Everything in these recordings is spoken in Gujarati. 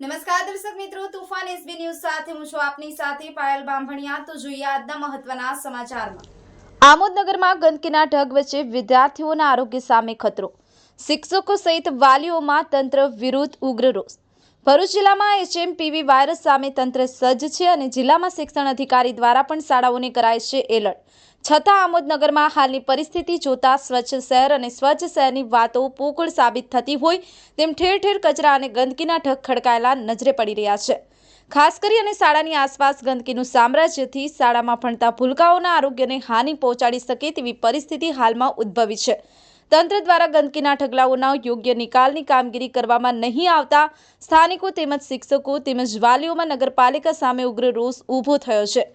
નમસ્કાર દર્શક મિત્રો, તુફાન એસબી ન્યૂઝ સાથે હું છું આપની સાથે પાયલ બાંભણિયા. તો જોઈએ આજના મહત્વના સમાચારમાં. આમોદનગરમાં ગંદકીના ઢગ વચ્ચે વિદ્યાર્થીઓના આરોગ્ય સામે ખતરો. શિક્ષકો સહિત વાલીઓમાં તંત્ર વિરુદ્ધ ઉગ્ર રોષ. ભરૂચ જિલ્લામાં એચએમપીવી વાયરસ સામે તંત્ર સજ્જ છે અને જિલ્લામાં શિક્ષણ અધિકારી દ્વારા પણ શાળાઓને કરાય છે એલર્ટ. છતાં આમોદનગરમાં હાલની પરિસ્થિતિ જોતા સ્વચ્છ શહેર અને સ્વચ્છ શહેરની વાતો પોકળ સાબિત થતી હોય તેમ ઠેર ઠેર કચરા અને ગંદકીના ઢગ ખડકાયેલા નજરે પડી રહ્યા છે. ખાસ કરી અને શાળાની આસપાસ ગંદકીનું સામ્રાજ્યથી શાળામાં ભણતા ભૂલકાઓના આરોગ્યને હાનિ પહોંચાડી શકે તેવી પરિસ્થિતિ હાલમાં ઉદ્ભવી છે. તંત્ર દ્વારા ગંદકીના ઢગલાઓના યોગ્ય નિકાલની કામગીરી કરવામાં નહીં આવતા સ્થાનિકો તેમજ શિક્ષકો તેમજ વાલીઓમાં નગરપાલિકા સામે ઉગ્ર રોષ ઊભો થયો છે.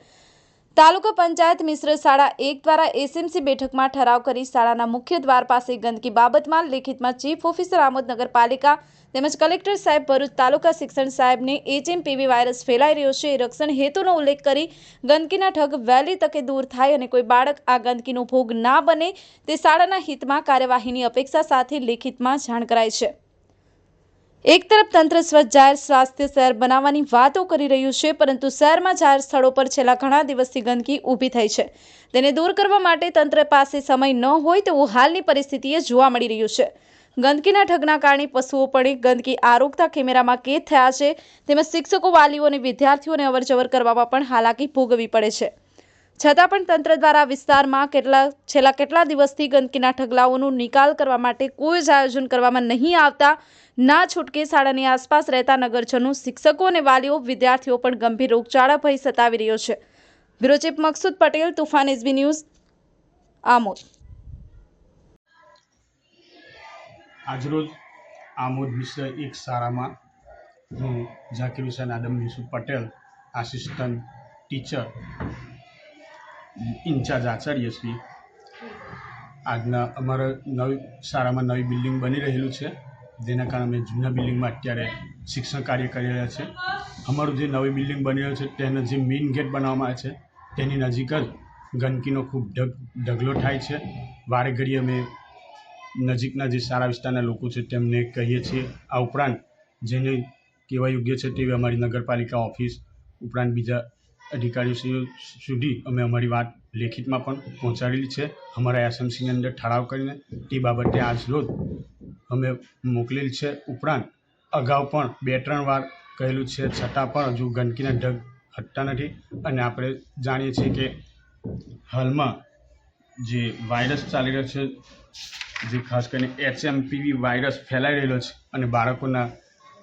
તાલુકા પંચાયત મિશ્ર શાળા એક દ્વારા એસએમસી બેઠકમાં ઠરાવ કરી શાળાના મુખ્ય દ્વાર પાસે ગંદકી બાબતમાં લેખિતમાં ચીફ ઓફિસર આમોદ નગરપાલિકા તેમજ કલેક્ટર સાહેબ ભરૂચ તાલુકા શિક્ષણ સાહેબને એચએમપીવી વાયરસ ફેલાઈ રહ્યો છે. રક્ષણ હેતુનો ઉલ્લેખ કરી ગંદકીના ઢગ વહેલી તકે દૂર થાય અને કોઈ બાળક આ ગંદકીનો ભોગ ના બને તે શાળાના હિતમાં કાર્યવાહીની અપેક્ષા સાથે લેખિતમાં જાણ કરાય છે. એક તરફ તંત્ર સ્વચ્છ જાહેર સ્વાસ્થ્ય શહેર બનાવવાની વાતો કરી રહ્યું છે, પરંતુ શહેરમાં જાહેર સ્થળો પર છેલ્લા ઘણા દિવસથી ગંદકી ઊભી થઈ છે. તેને દૂર કરવા માટે તંત્ર પાસે સમય ન હોય તેવું હાલની પરિસ્થિતિએ જોવા મળી રહ્યું છે. ગંદકીના ઠગના કારણે પશુઓ પણ ગંદકી આરોગતા કેમેરામાં કેદ થયા છે. તેમજ શિક્ષકો, વાલીઓ અને વિદ્યાર્થીઓને અવરજવર કરવામાં પણ હાલાકી ભોગવવી પડે છે. છતાં પણ તંત્ર દ્વારા વિસ્તારમાં કેટલા છેલ્લા કેટલા દિવસથી ગંદકીના ઢગલાઓનો નિકાલ કરવા માટે કોઈ જ આયોજન કરવામાં નહીં આવતા, ના છૂટકે શાળાની આસપાસ રહેતા નગરજનો, શિક્ષકો અને વાલીઓ, વિદ્યાર્થીઓ પણ ગંભીર રોગચાળા ભય સતાવી રહ્યો છે. Bureau chief Maqsood Patel, Toofan SB news, Amod. આજરોજ આમોદ મિશ્ર એક શાળામાં હું Zakir Hussain Adam Yusuf Patel assistant teacher in charge Acharya Shri. આજના અમારા નવી શાળામાં નવી બિલ્ડિંગ બની રહેલું છે. જેના કારણે અમે જૂના બિલ્ડિંગમાં અત્યારે શિક્ષણ કાર્ય કરી રહ્યા છે. અમારું જે નવી બિલ્ડિંગ બની રહ્યું છે, તેનો જે મેઇન ગેટ બનાવવામાં આવે છે, તેની નજીક જ ગંદકીનો ખૂબ ઢગ, ઢગલો થાય છે. વારે ઘડીએ અમે નજીકના જે સારા વિસ્તારના લોકો છે, તેમને કહીએ છીએ, આ ઉપરાંત જેને કહેવા યોગ્ય છે, તેવી અમારી નગરપાલિકા ઓફિસ, ઉપરાંત બીજા અધિકારીઓ સુધી અમે અમારી વાત લેખિતમાં પણ પહોંચાડેલી છે. અમારા એસએમસીની અંદર ઠરાવ કરીને તે બાબતે આજ રોજ અમે મોકલેલ છે. ઉપરાંત અગાઉ પણ બે, ત્રણ વાર કહેલું છે. છતાં પણ હજુ ગંદકીના ઢગ હટતા નથી. અને આપણે જાણીએ છીએ કે હાલમાં જે વાયરસ ચાલી રહ્યો છે, જે ખાસ કરીને એચએમપીવી વાયરસ ફેલાઈ રહેલો છે અને બાળકોના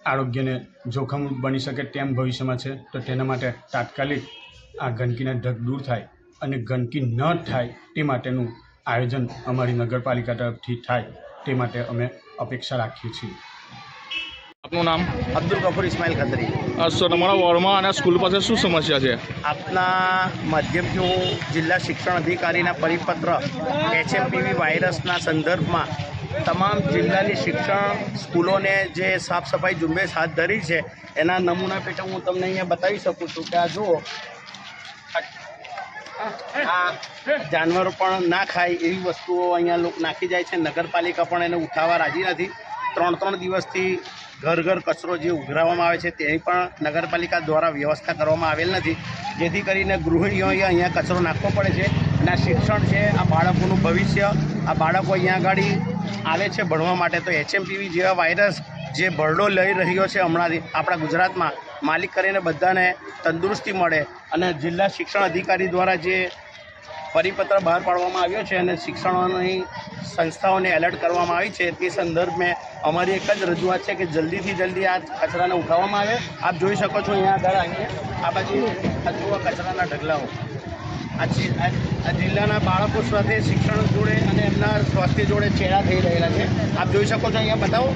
આરોગ્યને જોખમ બની શકે તેમ ભવિષ્યમાં છે તો તેના માટે તાત્કાલિક આ ગંદકીના ઢગ દૂર થાય અને ગંદકી ન થાય તે માટેનું આયોજન અમારી નગરપાલિકા તરફથી થાય તે માટે અમે અપેક્ષા રાખીએ છીએ. આપનું નામ? અબ્દુલ ગફુર ઇસ્માઇલ ખત્રી. અ, સર તમારા વોર્ડમાં અને સ્કૂલ પાસે શું સમસ્યા છે? આપના માધ્યમથી હું જિલ્લા શિક્ષણ અધિકારીના પરિપત્ર એચએમપીવી વાયરસના સંદર્ભમાં તમામ જિલ્લાની શિક્ષણ સ્કૂલોને જે સાફ સફાઈ ઝુંબેશ હાથ ધરી છે એના નમૂના પેટે હું તમને અહીંયા બતાવી શકું છું કે આ જુઓ. આ જાનવરો પણ ના ખાય એવી વસ્તુઓ અહીંયા લોકો નાખી જાય છે. નગરપાલિકા પણ એને ઉઠાવવા રાજી નથી. ત્રણ ત્રણ દિવસથી ઘર ઘર કચરો જે ઉઘરાવવામાં આવે છે, તેની પણ નગરપાલિકા દ્વારા વ્યવસ્થા કરવામાં આવેલ નથી. જેથી કરીને ગૃહિણીઓએ અહીંયા કચરો નાખવો પડે છે અને આ શિક્ષણ છે, આ બાળકોનું ભવિષ્ય, આ બાળકો અહીંયા આગળ આવે છે ભણવા માટે. તો એચએમપીવી જેવા વાયરસ જે ભરડો લઈ રહ્યો છે હમણાંથી, આપણા ગુજરાતમાં, માલિક કરીને બધાને તંદુરસ્તી મળે. અને જિલ્લા શિક્ષણ અધિકારી દ્વારા જે પરિપત્ર બહાર પાડવામાં આવ્યો છે અને શિક્ષણની સંસ્થાઓને એલર્ટ કરવામાં આવી છે. તે સંદર્ભે અમારી એક જ રજૂઆત છે કે જલ્દીથી જલ્દી આ કચરાને ઉઠાવવામાં આવે. આપ જોઈ શકો છો અહીંયા આગળ અહીંયા આ બાજુ આ કચરાના ઢગલાઓ. આ જિલ્લાના બાળકો સાથે શિક્ષણ જોડે અને એમના સ્વાસ્થ્ય જોડે ચેડા થઈ રહેલા છે. આપ જોઈ શકો છો અહીંયા બતાવો.